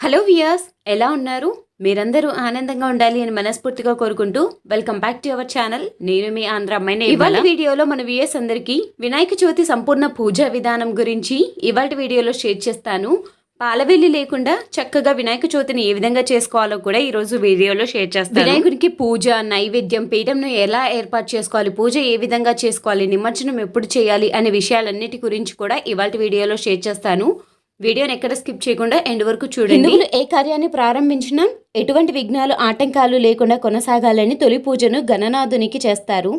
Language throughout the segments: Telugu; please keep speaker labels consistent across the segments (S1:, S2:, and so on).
S1: హలో వియర్స్ ఎలా ఉన్నారు? మీరందరూ ఆనందంగా ఉండాలి అని మనస్ఫూర్తిగా కోరుకుంటూ welcome back to our channel నేను మీ ఆంధ్ర అమ్మాయిని ఇవాళ వీడియోలో మన వియర్స్ అందరికీ వినాయక చవితి సంపూర్ణ పూజా విధానం గురించి ఇవాళ వీడియోలో షేర్ చేస్తాను. పాలవెల్లి లేకుండా చక్కగా వినాయక చవితిని ఏ విధంగా చేసుకోవాలో కూడా ఈ రోజు వీడియోలో షేర్ చేస్తాను. వినాయకుడికి పూజ నైవేద్యం పీఠంను ఎలా ఏర్పాటు చేసుకోవాలి పూజ ఏ విధంగా చేసుకోవాలి నిమజ్జనం ఎప్పుడు చేయాలి అనే విషయాలన్నిటి గురించి కూడా ఇవాళ వీడియోలో షేర్ చేస్తాను. వీడియోని ఎక్కడ స్కిప్ చేయకుండా ఎండ్ వరకు చూడండి. హిందువులు ఏ కార్యాన్ని ప్రారంభించినా ఎటువంటి విఘ్నాలు ఆటంకాలు లేకుండా కొనసాగాలని తొలి పూజను గణనాథునికి చేస్తారు.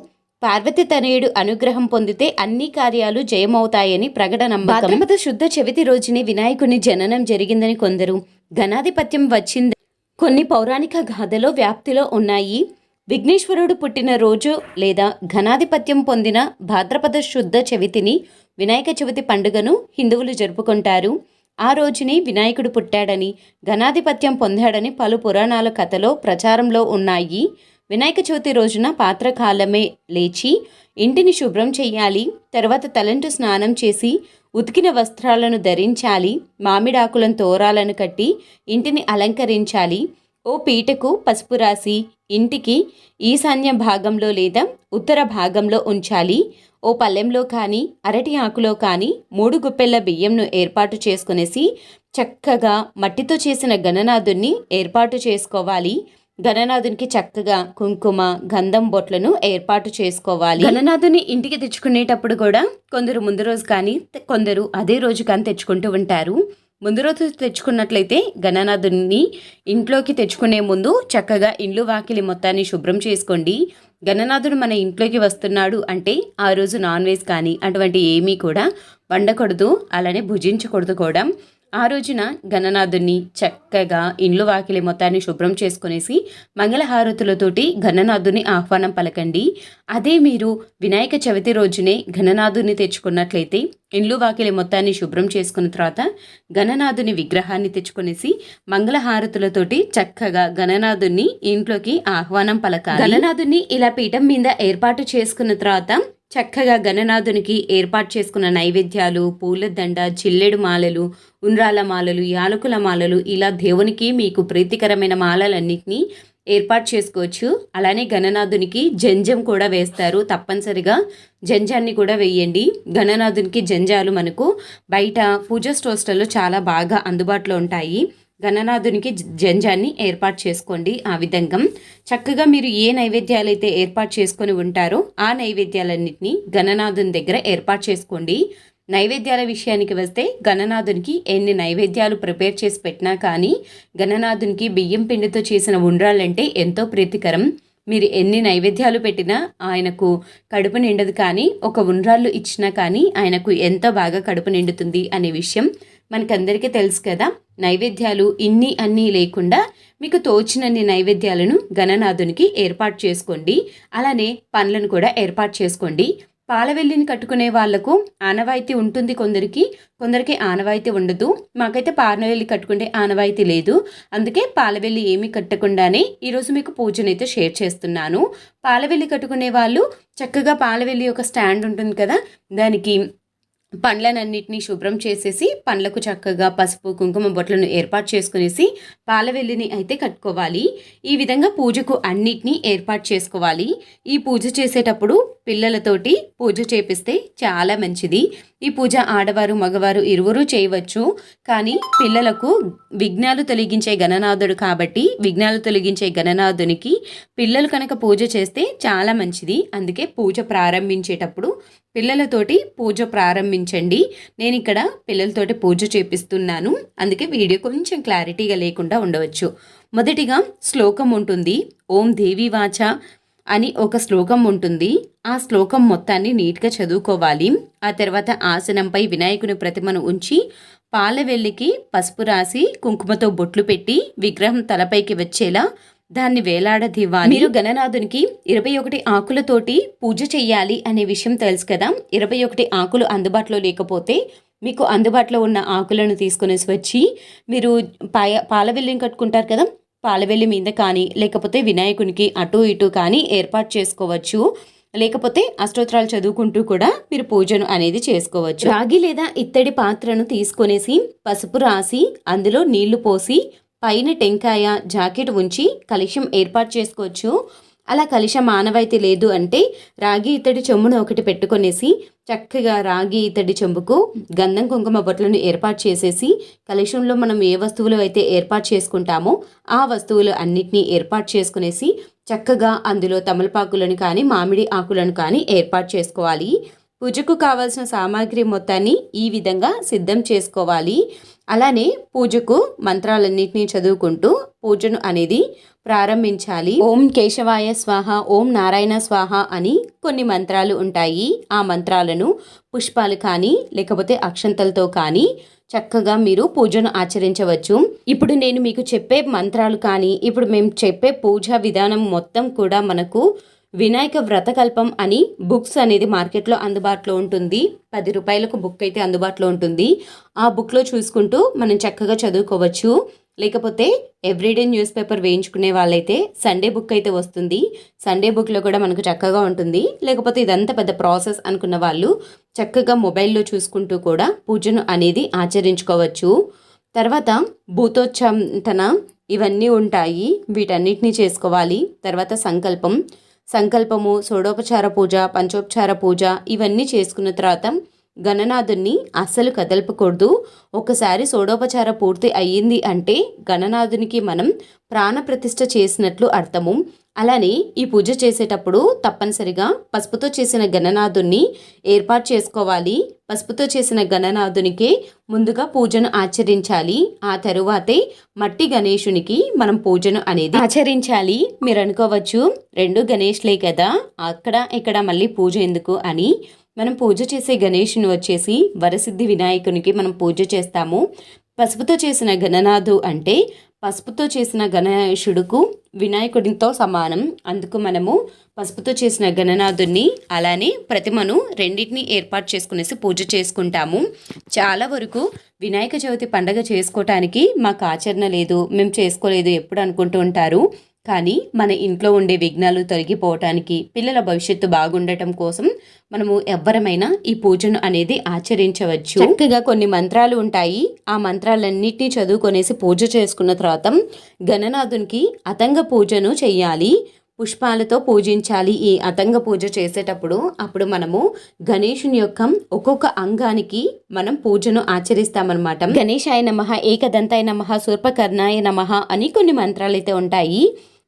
S1: పార్వతి తనయుడు అనుగ్రహం పొందితే అన్ని కార్యాలు జయమవుతాయని ప్రకటన భాద్రపద శుద్ధ చవితి రోజునే వినాయకుని జననం జరిగిందని కొందరు గణాధిపత్యం వచ్చింది. కొన్ని పౌరాణిక గాథలో వ్యాప్తిలో ఉన్నాయి. విఘ్నేశ్వరుడు పుట్టిన రోజు లేదా ఘనాధిపత్యం పొందిన భాద్రపద శుద్ధ చవితిని వినాయక చవితి పండుగను హిందువులు జరుపుకుంటారు. ఆ రోజుని వినాయకుడు పుట్టాడని ఘనాధిపత్యం పొందాడని పలు పురాణాల కథలో ప్రచారంలో ఉన్నాయి. వినాయక చవితి రోజున పాత్రకాలమే లేచి ఇంటిని శుభ్రం చేయాలి తర్వాత తలంటు స్నానం చేసి ఉతికిన వస్త్రాలను ధరించాలి మామిడాకులను తోరాలను కట్టి ఇంటిని అలంకరించాలి ఓ పీటకు పసుపు రాసి ఇంటికి ఈశాన్య భాగంలో లేదా ఉత్తర భాగంలో ఉంచాలి. ఓ పల్లెంలో కానీ అరటి ఆకులో కానీ మూడు గుప్పెళ్ళ బియ్యంను ఏర్పాటు చేసుకునేసి చక్కగా మట్టితో చేసిన గణనాథుణ్ణి ఏర్పాటు చేసుకోవాలి. గణనాథునికి చక్కగా కుంకుమ గంధం బొట్లను ఏర్పాటు చేసుకోవాలి. గణనాథుని ఇంటికి తెచ్చుకునేటప్పుడు కూడా కొందరు ముందు రోజు కానీ కొందరు అదే రోజు కానీ తెచ్చుకుంటూ ఉంటారు. ముందు రోజు తెచ్చుకున్నట్లయితే గణనాథుని ఇంట్లోకి తెచ్చుకునే ముందు చక్కగా ఇండ్లు వాకిలి మొత్తాన్ని శుభ్రం చేసుకోండి. గణనాథుడు మన ఇంట్లోకి వస్తున్నాడు అంటే ఆ రోజు నాన్ వెజ్ కానీ అటువంటి ఏమీ కూడా వండకూడదు. అలానే భుజించకూడదు కూడా. ఆ రోజున గణనాథుని చక్కగా ఇండ్లు వాకిలి మొత్తాన్ని శుభ్రం చేసుకునేసి మంగళహారతులతోటి గణనాథుని ఆహ్వానం పలకండి. అదే మీరు వినాయక చవితి రోజునే గణనాథుని తెచ్చుకున్నట్లయితే ఇండ్లు వాకిలి మొత్తాన్ని శుభ్రం చేసుకున్న తర్వాత గణనాథుని విగ్రహాన్ని తెచ్చుకునేసి మంగళహారతులతోటి చక్కగా గణనాథుని ఇంట్లోకి ఆహ్వానం పలకాలి. గణనాథుని ఇలా పీఠం మీద ఏర్పాటు చేసుకున్న తర్వాత చక్కగా గణనాథునికి ఏర్పాటు చేసుకున్న నైవేద్యాలు పూలదండ చిల్లెడు మాలలు ఉండ్రాల మాలలు యాలకుల మాలలు ఇలా దేవునికి మీకు ప్రీతికరమైన మాలలన్నింటినీ ఏర్పాటు చేసుకోవచ్చు. అలానే గణనాథునికి జంజం కూడా వేస్తారు. తప్పనిసరిగా జంజాన్ని కూడా వేయండి. గణనాథునికి జంజాలు మనకు బయట పూజా స్టోర్స్లలో చాలా బాగా అందుబాటులో ఉంటాయి. గణనాథునికి జంజాన్ని ఏర్పాటు చేసుకోండి ఆ విధంగా. చక్కగా మీరు ఏ నైవేద్యాలు అయితే ఏర్పాటు చేసుకొని ఉంటారో ఆ నైవేద్యాలన్నింటినీ గణనాథుని దగ్గర ఏర్పాటు చేసుకోండి. నైవేద్యాల విషయానికి వస్తే గణనాథునికి ఎన్ని నైవేద్యాలు ప్రిపేర్ చేసి పెట్టినా కానీ గణనాథునికి బియ్యం పిండితో చేసిన ఉండ్రాలంటే ఎంతో ప్రీతికరం. మీరు ఎన్ని నైవేద్యాలు పెట్టినా ఆయనకు కడుపు నిండదు కానీ ఒక ఉండ్రాళ్ళు ఇచ్చినా కానీ ఆయనకు ఎంతో బాగా కడుపు నిండుతుంది అనే విషయం మనకందరికీ తెలుసు కదా నైవేద్యాలు ఇన్ని అన్నీ లేకుండా మీకు తోచినన్ని నైవేద్యాలను గణనాథునికి ఏర్పాటు చేసుకోండి. అలానే పండ్లను కూడా ఏర్పాటు చేసుకోండి. పాలవెల్లిని కట్టుకునే వాళ్ళకు ఆనవాయితీ ఉంటుంది కొందరికి కొందరికి ఆనవాయితీ ఉండదు. మాకైతే పాలవెల్లి కట్టుకుంటే ఆనవాయితీ లేదు. అందుకే పాలవెల్లి ఏమి కట్టకుండానే ఈరోజు మీకు పూజనైతే షేర్ చేస్తున్నాను. పాలవెల్లి కట్టుకునే వాళ్ళు చక్కగా పాలవెల్లి ఒక స్టాండ్ ఉంటుంది కదా దానికి పండ్లనన్నిటినీ శుభ్రం చేసేసి పండ్లకు చక్కగా పసుపు కుంకుమ బొట్లను ఏర్పాటు చేసుకునేసి పాలవెల్లిని అయితే కట్టుకోవాలి. ఈ విధంగా పూజకు అన్నిటినీ ఏర్పాటు చేసుకోవాలి. ఈ పూజ చేసేటప్పుడు పిల్లలతోటి పూజ చేపిస్తే చాలా మంచిది. ఈ పూజ ఆడవారు మగవారు ఇరువురు చేయవచ్చు. కానీ పిల్లలకు విఘ్నాలు తొలగించే గణనాథుడు కాబట్టి విఘ్నాలు తొలగించే గణనాథునికి పిల్లలు కనుక పూజ చేస్తే చాలా మంచిది. అందుకే పూజ ప్రారంభించేటప్పుడు పిల్లలతోటి పూజ ప్రారంభించండి. నేను ఇక్కడ పిల్లలతోటి పూజ చేపిస్తున్నాను. అందుకే వీడియో కొంచెం క్లారిటీగా లేకుండా ఉండవచ్చు. మొదటిగా శ్లోకం ఉంటుంది. ఓం దేవి వాచ అని ఒక శ్లోకం ఉంటుంది. ఆ శ్లోకం మొత్తాన్ని నీట్గా చదువుకోవాలి. ఆ తర్వాత ఆసనంపై వినాయకుని ప్రతిమను ఉంచి పాలవెల్లికి పసుపు రాసి కుంకుమతో బొట్లు పెట్టి విగ్రహం తలపైకి వచ్చేలా దాన్ని వేలాడదివ్వాలి మీరు గణనాథునికి ఇరవై ఒకటి ఆకులతోటి పూజ చెయ్యాలి అనే విషయం తెలుసు కదా. ఇరవై ఒకటి ఆకులు అందుబాటులో లేకపోతే మీకు అందుబాటులో ఉన్న ఆకులను తీసుకునేసి వచ్చి మీరు పాయ పాలవెల్లిని కట్టుకుంటారు కదా. పాలవెల్లి మీద కానీ లేకపోతే వినాయకునికి అటు ఇటు కానీ ఏర్పాటు చేసుకోవచ్చు. లేకపోతే అష్టోత్తరాలు చదువుకుంటూ కూడా మీరు పూజను అనేది చేసుకోవచ్చు. రాగి లేదా ఇత్తడి పాత్రను తీసుకొనేసి పసుపు రాసి అందులో నీళ్ళు పోసి పైన టెంకాయ జాకెట్ ఉంచి కలుషం ఏర్పాటు చేసుకోవచ్చు. అలా కలుషం మానవైతే లేదు అంటే రాగి ఇత్తడి చెమ్మును ఒకటి పెట్టుకొనేసి చక్కగా రాగి ఇత్తడి చెంబుకు గంధం కుంకుమ బొట్లను ఏర్పాటు చేసేసి కలుషంలో మనం ఏ వస్తువులు అయితే ఏర్పాటు చేసుకుంటామో ఆ వస్తువులు అన్నిటినీ ఏర్పాటు చేసుకునేసి చక్కగా అందులో తమలపాకులను కానీ మామిడి ఆకులను కానీ ఏర్పాటు చేసుకోవాలి. పూజకు కావాల్సిన సామాగ్రి మొత్తాన్ని ఈ విధంగా సిద్ధం చేసుకోవాలి. అలానే పూజకు మంత్రాలన్నింటినీ చదువుకుంటూ పూజను అనేది ప్రారంభించాలి. ఓం కేశవాయ స్వాహ ఓం నారాయణ స్వాహ అని కొన్ని మంత్రాలు ఉంటాయి. ఆ మంత్రాలను పుష్పాలు కానీ లేకపోతే అక్షంతలతో కానీ చక్కగా మీరు పూజను ఆచరించవచ్చు. ఇప్పుడు నేను మీకు చెప్పే మంత్రాలు కానీ ఇప్పుడు మేము చెప్పే పూజా విధానం మొత్తం కూడా మనకు వినాయక వ్రతకల్పం అని బుక్స్ అనేది మార్కెట్లో అందుబాటులో ఉంటుంది. పది రూపాయలకు బుక్ అయితే అందుబాటులో ఉంటుంది. ఆ బుక్లో చూసుకుంటూ మనం చక్కగా చదువుకోవచ్చు. లేకపోతే ఎవ్రీడే న్యూస్ పేపర్ వేయించుకునే వాళ్ళైతే సండే బుక్ అయితే వస్తుంది. సండే బుక్లో కూడా మనకు చక్కగా ఉంటుంది. లేకపోతే ఇదంతా పెద్ద ప్రాసెస్ అనుకున్న వాళ్ళు చక్కగా మొబైల్లో చూసుకుంటూ కూడా పూజను అనేది ఆచరించుకోవచ్చు. తర్వాత భూతోచ్చంతన ఇవన్నీ ఉంటాయి. వీటన్నిటిని చేసుకోవాలి. తర్వాత సంకల్పం. సంకల్పము షోడోపచార పూజ పంచోపచార పూజ ఇవన్నీ చేసుకున్న తర్వాత గణనాథుణ్ణి అస్సలు కదల్పకూడదు. ఒకసారి సోడోపచార పూర్తి అయ్యింది అంటే గణనాథునికి మనం ప్రాణప్రతిష్ఠ చేసినట్లు అర్థము. అలానే ఈ పూజ చేసేటప్పుడు తప్పనిసరిగా పసుపుతో చేసిన గణనాథుణ్ణి ఏర్పాటు చేసుకోవాలి. పసుపుతో చేసిన గణనాథునికే ముందుగా పూజను ఆచరించాలి. ఆ తరువాతే మట్టి గణేశునికి మనం పూజను అనేది ఆచరించాలి. మీరు అనుకోవచ్చు రెండు గణేష్లే కదా అక్కడ ఇక్కడ మళ్ళీ పూజ ఎందుకు అని మనం పూజ చేసే గణేషుని వచ్చేసి వరసిద్ధి వినాయకునికి మనం పూజ చేస్తాము. పసుపుతో చేసిన గణనాథు అంటే పసుపుతో చేసిన గణేశుడుకు వినాయకుడితో సమానం. అందుకు మనము పసుపుతో చేసిన గణనాథుని అలానే ప్రతిమను రెండింటిని ఏర్పాటు చేసుకునేసి పూజ చేసుకుంటాము. చాలా వరకు వినాయక చవితి పండగ చేసుకోవటానికి మాకు ఆచరణ లేదు. మేము చేసుకోలేదు ఎప్పుడు అనుకుంటూ ఉంటారు. కానీ మన ఇంట్లో ఉండే విఘ్నాలు తొలగిపోవటానికి పిల్లల భవిష్యత్తు బాగుండటం కోసం మనము ఎవ్వరమైనా ఈ పూజను అనేది ఆచరించవచ్చు. చక్కగా కొన్ని మంత్రాలు ఉంటాయి. ఆ మంత్రాలన్నిటినీ చదువుకొనేసి పూజ చేసుకున్న తర్వాత గణనాథునికి అతంగ పూజను చెయ్యాలి. పుష్పాలతో పూజించాలి ఈ అతంగ పూజ చేసేటప్పుడు అప్పుడు మనము గణేషుని యొక్క ఒక్కొక్క అంగానికి మనం పూజను ఆచరిస్తామన్నమాట. గణేశాయ నమ ఏకదంతాయ నమ సూర్పకర్ణాయ నమ అని కొన్ని మంత్రాలు అయితే ఉంటాయి.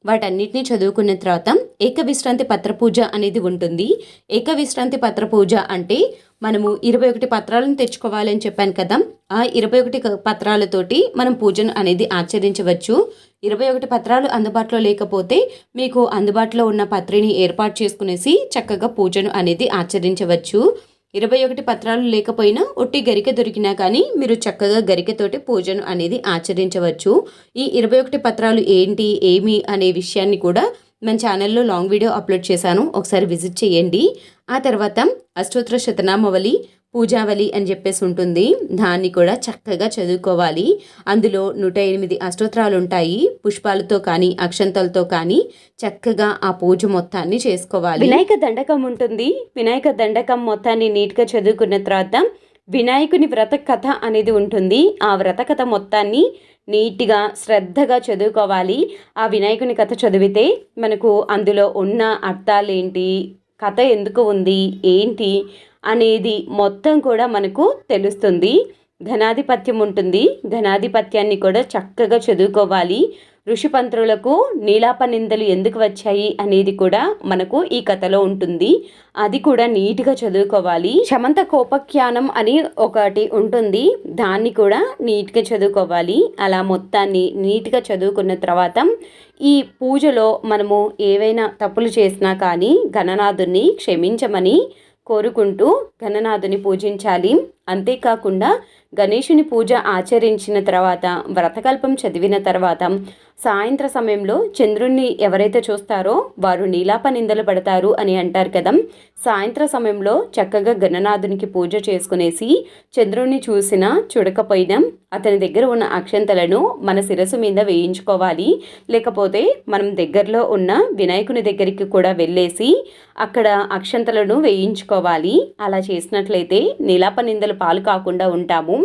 S1: వాటన్నిటిని చదువుకున్న తర్వాత ఏక విశ్రాంతి పత్ర పూజ అనేది ఉంటుంది. ఏక విశ్రాంతి పత్ర పూజ అంటే మనము ఇరవై ఒకటి పత్రాలను తెచ్చుకోవాలని చెప్పాను కదా ఆ ఇరవై ఒకటి పత్రాలతోటి మనం పూజను అనేది ఆచరించవచ్చు. ఇరవై ఒకటి పత్రాలు అందుబాటులో లేకపోతే మీకు అందుబాటులో ఉన్న పత్రిని ఏర్పాటు చేసుకునేసి చక్కగా పూజను అనేది ఆచరించవచ్చు. ఇరవై ఒకటి పత్రాలు లేకపోయినా ఒట్టి గరిక దొరికినా కానీ మీరు చక్కగా గరికతోటి పూజను అనేది ఆచరించవచ్చు. ఈ ఇరవై ఒకటి పత్రాలు ఏంటి ఏమి అనే విషయాన్ని కూడా మన ఛానల్లో లాంగ్ వీడియో అప్లోడ్ చేశాను. ఒకసారి విజిట్ చేయండి. ఆ తర్వాత అష్టోత్తర శతనామవళి పూజావళి అని చెప్పేసి ఉంటుంది. దాన్ని కూడా చక్కగా చదువుకోవాలి. అందులో నూట ఎనిమిది అష్టోత్తరాలు ఉంటాయి. పుష్పాలతో కానీ అక్షంతలతో కానీ చక్కగా ఆ పూజ మొత్తాన్ని చేసుకోవాలి. వినాయక దండకం ఉంటుంది. వినాయక దండకం మొత్తాన్ని నీట్గా చదువుకున్న తర్వాత వినాయకుని వ్రత కథ అనేది ఉంటుంది. ఆ వ్రత కథ మొత్తాన్ని నీట్గా శ్రద్ధగా చదువుకోవాలి. ఆ వినాయకుని కథ చదివితే మనకు అందులో ఉన్న అర్థాలేంటి? కథ ఎందుకు ఉంది? ఏంటి? అనేది మొత్తం కూడా మనకు తెలుస్తుంది. ధనాధిపత్యం ఉంటుంది. ధనాధిపత్యాన్ని కూడా చక్కగా చదువుకోవాలి. ఋషిపంత్రులకు నీలాప నిందలు ఎందుకు వచ్చాయి అనేది కూడా మనకు ఈ కథలో ఉంటుంది. అది కూడా నీట్గా చదువుకోవాలి. శమంత కోపఖ్యానం అని ఒకటి ఉంటుంది. దాన్ని కూడా నీట్గా చదువుకోవాలి. అలా మొత్తాన్ని నీట్గా చదువుకున్న తర్వాత ఈ పూజలో మనము ఏవైనా తప్పులు చేసినా కానీ గణనాథుని క్షమించమని కోరుకుంటూ గణనాథుని పూజించాలి. అంతేకాకుండా గణేషుని పూజ ఆచరించిన తర్వాత వ్రతకల్పం చదివిన తర్వాత సాయంత్ర సమయంలో చంద్రుణ్ణి ఎవరైతే చూస్తారో వారు నీలాప నిందలు పడతారు అని అంటారు కదా. సాయంత్ర సమయంలో చక్కగా గణనాథునికి పూజ చేసుకునేసి చంద్రుణ్ణి చూసినా చూడకపోయినా అతని దగ్గర ఉన్న అక్షంతలను మన శిరస్సు మీద వేయించుకోవాలి. లేకపోతే మనం దగ్గరలో ఉన్న వినాయకుని దగ్గరికి కూడా వెళ్ళేసి అక్కడ అక్షంతలను వేయించుకోవాలి. అలా చేసినట్లయితే నీలాప నిందలు పాలు కాకుండా ఉంటాము.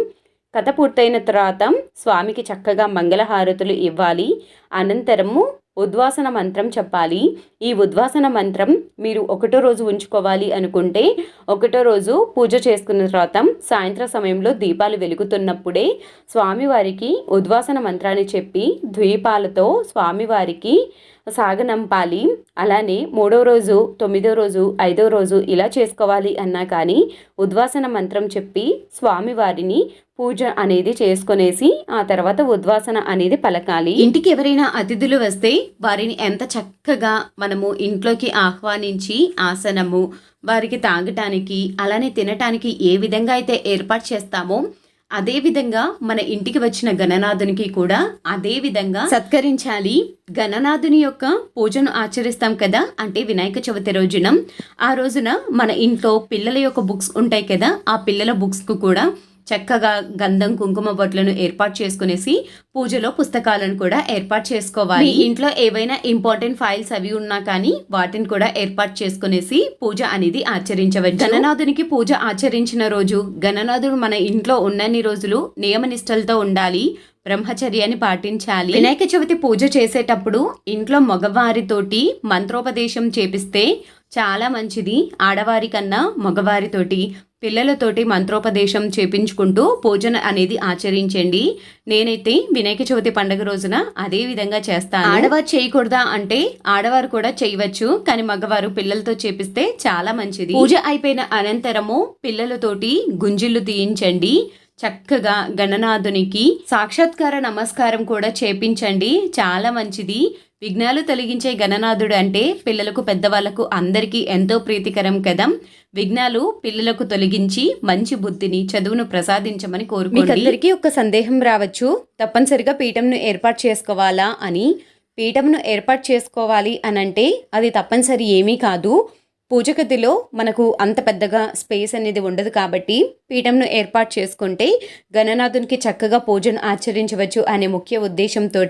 S1: కథ పూర్తయిన తర్వాత స్వామికి చక్కగా మంగళహారతులు ఇవ్వాలి. అనంతరము ఉద్వాసన మంత్రం చెప్పాలి. ఈ ఉద్వాసన మంత్రం మీరు ఒకటో రోజు ఉంచుకోవాలి అనుకుంటే ఒకటో రోజు పూజ చేసుకున్న తర్వాత సాయంత్రం సమయంలో దీపాలు వెలుగుతున్నప్పుడే స్వామివారికి ఉద్వాసన మంత్రాన్ని చెప్పి ద్వీపాలతో స్వామివారికి సాగనంపాలి. అలానే మూడో రోజు తొమ్మిదో రోజు ఐదో రోజు ఇలా చేసుకోవాలి అన్నా కానీ ఉద్వాసన మంత్రం చెప్పి స్వామివారిని పూజ అనేది చేసుకునేసి ఆ తర్వాత ఉద్వాసన అనేది పలకాలి. ఇంటికి ఎవరైనా అతిథులు వస్తే వారిని ఎంత చక్కగా మనము ఇంట్లోకి ఆహ్వానించి ఆసనము వారికి తాగటానికి అలానే తినటానికి ఏ విధంగా అయితే ఏర్పాటు చేస్తామో అదే విధంగా మన ఇంటికి వచ్చిన గణనాథునికి కూడా అదే విధంగా సత్కరించాలి. గణనాథుని యొక్క పూజను ఆచరిస్తాం కదా. అంటే వినాయక చవితి రోజున ఆ రోజున మన ఇంట్లో పిల్లల యొక్క బుక్స్ ఉంటాయి కదా. ఆ పిల్లల బుక్స్కు కూడా చక్కగా గంధం కుంకుమ బొట్లను ఏర్పాటు చేసుకునేసి పూజలో పుస్తకాలను కూడా ఏర్పాటు చేసుకోవాలి. ఇంట్లో ఏవైనా ఇంపార్టెంట్ ఫైల్స్ అవి ఉన్నా కానీ వాటిని కూడా ఏర్పాటు చేసుకునేసి పూజ అనేది ఆచరించవచ్చు. గణనాథునికి పూజ ఆచరించిన రోజు గణనాథుడు మన ఇంట్లో ఉన్నన్ని రోజులు నియమనిష్టలతో ఉండాలి బ్రహ్మచర్యాన్ని పాటించాలి. వినాయక చవితి పూజ చేసేటప్పుడు ఇంట్లో మగవారితోటి మంత్రోపదేశం చేపిస్తే చాలా మంచిది. ఆడవారి కన్నా మగవారితోటి పిల్లలతోటి మంత్రోపదేశం చేపించుకుంటూ పూజన అనేది ఆచరించండి. నేనైతే వినాయక చవితి పండుగ రోజున అదే విధంగా చేస్తాను. ఆడవారు చేయకూడదా అంటే? ఆడవారు కూడా చేయవచ్చు. కానీ మగవారు పిల్లలతో చేపిస్తే చాలా మంచిది. పూజ అయిపోయిన అనంతరము పిల్లలతోటి గుంజిళ్ళు తీయించండి. చక్కగా గణనాథునికి సాక్షాత్కార నమస్కారం కూడా చేపించండి. చాలా మంచిది. విఘ్నాలు తొలగించే గణనాథుడు అంటే పిల్లలకు పెద్దవాళ్ళకు అందరికీ ఎంతో ప్రీతికరం కదా. విఘ్నాలు పిల్లలకు తొలగించి మంచి బుద్ధిని చదువును ప్రసాదించమని కోరుకోండి. అందరికీ ఒక సందేహం రావచ్చు. తప్పనిసరిగా పీఠంను ఏర్పాటు చేసుకోవాలా అని. పీఠంను ఏర్పాటు చేసుకోవాలి అనంటే అది తప్పనిసరి ఏమీ కాదు. పూజగదిలో మనకు అంత పెద్దగా స్పేస్ అనేది ఉండదు కాబట్టి పీఠంను ఏర్పాటు చేసుకుంటే గణనాథునికి చక్కగా పూజను ఆచరించవచ్చు అనే ముఖ్య ఉద్దేశంతో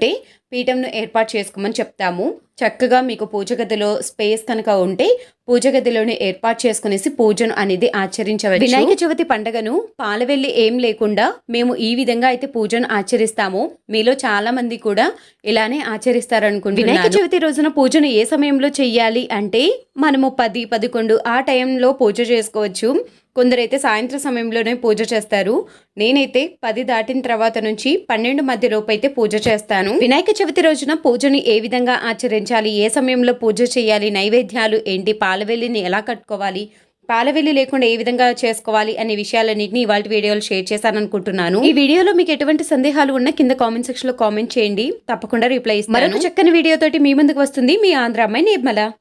S1: పీఠంను ఏర్పాటు చేసుకోమని చెప్తాము. చక్కగా మీకు పూజ గదిలో స్పేస్ కనుక ఉంటే పూజ గదిలోనే ఏర్పాటు చేసుకునేసి పూజను అనేది ఆచరించవచ్చు. వినాయక చవితి పండుగను పాలవెల్లి ఏం లేకుండా మేము ఈ విధంగా అయితే పూజను ఆచరిస్తాము. మీలో చాలా మంది కూడా ఇలానే ఆచరిస్తారనుకుంటున్నాను. వినాయక చవితి రోజున పూజను ఏ సమయంలో చెయ్యాలి అంటే మనము పది పదకొండు ఆ టైంలో పూజ చేసుకోవచ్చు. కొందరైతే సాయంత్రం సమయంలోనే పూజ చేస్తారు. నేనైతే పది దాటిన తర్వాత నుంచి పన్నెండు మధ్య లోపు అయితే పూజ చేస్తాను. వినాయక చవితి రోజున పూజని ఏ విధంగా ఆచరించాలి? ఏ సమయంలో పూజ చేయాలి? నైవేద్యాలు ఏంటి? పాలవెల్లిని ఎలా కట్టుకోవాలి? పాలవెల్లి లేకుండా ఏ విధంగా చేసుకోవాలి అనే విషయాలన్నింటినీ ఇవాళ వీడియోలు షేర్ చేశాను అనుకుంటున్నాను ఈ వీడియోలో మీకు ఎటువంటి సందేహాలు ఉన్నా కింద కామెంట్ సెక్షన్లో కామెంట్ చేయండి. తప్పకుండా రిప్లై ఇస్తాను. మరొక చక్కని వీడియోతోటి మీ ముందుకు వస్తుంది మీ ఆంధ్ర అమ్మాయి నిర్మల.